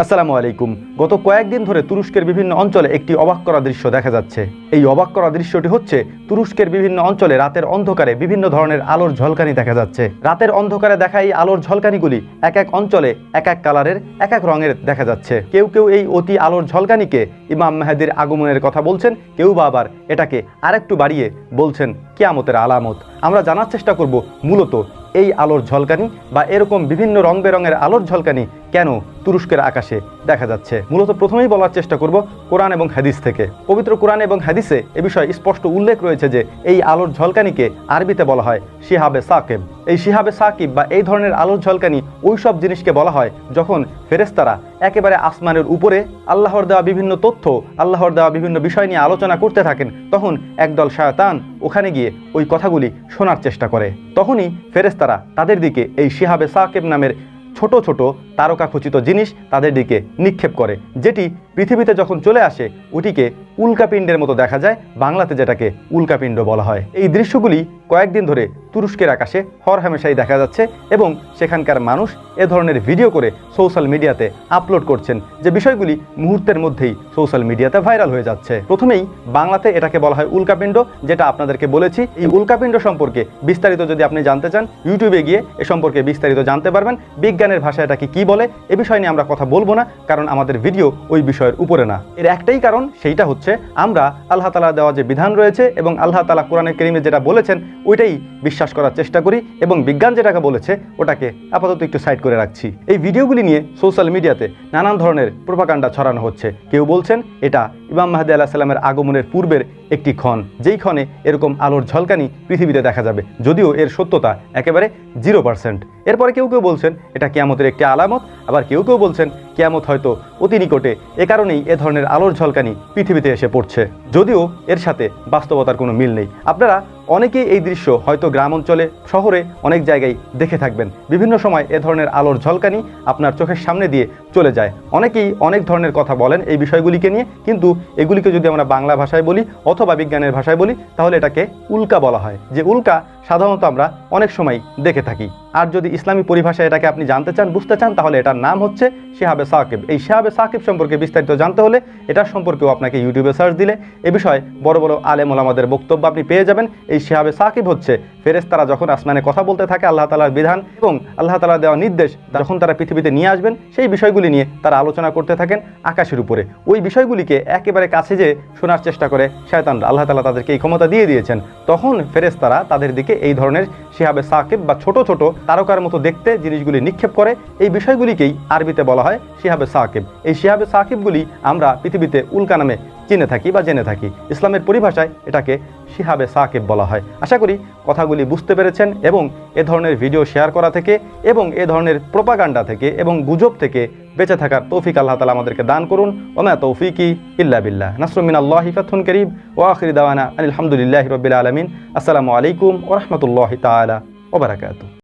আসসালামু আলাইকুম। গত কয়েকদিন ধরে তুরস্কের বিভিন্ন অঞ্চলে একটি অবাক করা দৃশ্য দেখা যাচ্ছে। এই অবাক করা দৃশ্যটি হচ্ছে তুরস্কের বিভিন্ন অঞ্চলে রাতের অন্ধকারে বিভিন্ন ধরনের আলোর ঝলকানি দেখা যাচ্ছে। রাতের অন্ধকারে দেখা এই আলোর ঝলকানিগুলি এক এক অঞ্চলে এক এক কালারের, এক এক রঙের দেখা যাচ্ছে। কেউ কেউ এই অতি আলোর ঝলকানিকে ইমাম মেহেদির আগমনের কথা বলছেন, কেউ বা আবার এটাকে আরেকটু বাড়িয়ে বলছেন কিয়ামতের আলামত। আমরা জানার চেষ্টা করব মূলত এই আলোর ঝলকানি বা এরকম বিভিন্ন রং বেরঙের আলোর ঝলকানি কেন তুরস্কের আকাশে দেখা যাচ্ছে? মূলত প্রথমেই বলার চেষ্টা করব কোরআন এবং হাদিস থেকে। পবিত্র কোরআন এবং হাদিসে এ বিষয়ে স্পষ্ট উল্লেখ রয়েছে যে, এই আলোর ঝলকানিকে আরবিতে বলা হয় শিহাবে সাকেব। এই শিহাবে সাকিব বা এই ধরনের আলোর ঝলকানি ওই সব জিনিসকে বলা হয় যখন ফেরেস্তারা একেবারে আসমানের উপরে আল্লাহর দেওয়া বিভিন্ন তথ্য, আল্লাহর দেওয়া বিভিন্ন বিষয় নিয়ে আলোচনা করতে থাকেন, তখন একদল শায়তান ওখানে গিয়ে ওই কথাগুলি শোনার চেষ্টা করে। তখনই ফেরেস্তারা তাদের দিকে এই শিহাবে সাকেব নামের ছোট ছোট তারকাখচিত জিনিস তাদের দিকে নিক্ষেপ করে যেটি পৃথিবীতে যখন চলে আসে, ওটিকে উল্কাপিণ্ডের মতো দেখা যায়, বাংলাতে যেটাকে উল্কাপিণ্ড বলা হয়। এই দৃশ্যগুলি কয়েকদিন ধরে তুরস্কের আকাশে হর হামেশাই দেখা যাচ্ছে এবং সেখানকার মানুষ এ ধরনের ভিডিও করে সোশ্যাল মিডিয়াতে আপলোড করছেন যে বিষয়গুলি মুহূর্তের মধ্যেই সোশ্যাল মিডিয়াতে ভাইরাল হয়ে যাচ্ছে। প্রথমেই বাংলাতে এটাকে বলা হয় উল্কাপিণ্ড, যেটা আপনাদেরকে বলেছি। এই উল্কাপিণ্ড সম্পর্কে বিস্তারিত যদি আপনি জানতে চান ইউটিউবে গিয়ে এ সম্পর্কে বিস্তারিত জানতে পারবেন। বিজ্ঞানের ভাষা এটাকে কি বলে, এ বিষয় নিয়ে আমরা কথা বলব না, কারণ আমাদের ভিডিও ওই বিষয়ের উপরে না। এর একটাই কারণ সেইটা হচ্ছে আমরা আল্লাহ তালা দেওয়া যে বিধান রয়েছে এবং আল্লাহ তালা কোরআনে কেরিমে যেটা বলেছেন, ওইটাই বিশ্বাস করার চেষ্টা করি এবং বিজ্ঞান যেটাকে বলেছে, ওটাকে আপাতত একটু সাইড করে রাখছি। এই ভিডিওগুলি নিয়ে সোশ্যাল মিডিয়াতে নানান ধরনের প্রোপাকাণ্ডা ছড়ানো হচ্ছে। কেউ বলছেন, এটা ইমাম মাহাদি আল্লাহ সাল্লামের আগমনের পূর্বের একটি ক্ষণ। যেই ক্ষণে এরকম আলোর ঝলকানি পৃথিবীতে দেখা যাবে, যদিও এর সত্যতা একেবারে জিরো পার্সেন্ট এরপরে কেউ কেউ বলছেন, এটা কেয়ামতের একটি আলামত। আবার কেউ কেউ বলছেন, কেয়ামত হয়তো অতি নিকটে। এ কারণেই এ ধরনের আলোর ঝলকানি পৃথিবীতে এসে পড়ছে। যদিও এর সাথে বাস্তবতার কোনো মিল নেই। আপনারা অনেকেই এই দৃশ্য হয়তো গ্রাম অঞ্চলে শহরে অনেক জায়গায় দেখে থাকবেন। বিভিন্ন সময় এ ধরনের আলোর ঝলকানি আপনার চোখের সামনে দিয়ে চলে যায়। অনেকেই অনেক ধরনের কথা বলেন এই বিষয়গুলিকে নিয়ে, কিন্তু এগুলিকে যদি আমরা বাংলা ভাষায় বলি অথবা বিজ্ঞানের ভাষায় বলি, তাহলে এটাকে উল্কা বলা হয়। যে উল্কা সাধারণত আমরা অনেক সময় দেখে থাকি। আর যদি ইসলামী পরিভাষায় এটাকে আপনি জানতে চান, বুঝতে চান, তাহলে এটার নাম হচ্ছে শেহাবে সাকিব। এই শেহাবে সাকিব সম্পর্কে বিস্তারিত জানতে হলে এটার সম্পর্কেও আপনাকে ইউটিউবে সার্চ দিলে এ বিষয়ে বড় বড় আলেম ওলামাদের বক্তব্য আপনি পেয়ে যাবেন। এই শেহাবে সাকিব হচ্ছে। ফেরেস্তারা যখন আসমানে কথা বলতে থাকে আল্লাহ তালার বিধান এবং আল্লাহ তালা দেওয়া নির্দেশ, যখন তারা পৃথিবীতে নিয়ে আসবেন, সেই বিষয়গুলি নিয়ে তারা আলোচনা করতে থাকেন আকাশের উপরে। ওই বিষয়গুলিকে একেবারে কাছে যে শোনার চেষ্টা করে শয়তানরা। আল্লাহ তালা তাদেরকে এই ক্ষমতা দিয়ে দিয়েছেন। তখন ফেরেস্তারা তাদের দিকে এই ধরনের শিহাবে সাকিব বা ছোট ছোট তারকার মতো দেখতে জিনিসগুলি নিক্ষেপ করে। এই বিষয়গুলিকেই আরবিতে বলা হয় শিহাবে সাকিব। এই শিহাবে সাকিবগুলি আমরা পৃথিবীতে উল্কা নামে চিনে থাকি বা জেনে থাকি, ইসলামের পরিভাষায় এটাকে শিহাবে সাকিব বলা হয়। আশা করি কথাগুলি বুঝতে পেরেছেন এবং এ ধরনের ভিডিও শেয়ার করা থেকে এবং এ ধরনের প্রোপাগান্ডা থেকে এবং গুজব থেকে বেঁচে থাকার তৌফিক আল্লাহ তালা আমাদেরকে দান করুন। ওমা তৌফিকি ইল্লা বিল্লাহ। নাসরুমিন আল্লাহ হিফাতুন করিব ও আখির দাওয়ানা আলহামদুলিল্লাহ রবিল আলমিন। আসসালামু আলাইকুম ওরহমতুল্লাহ তালা ওবরাকাতু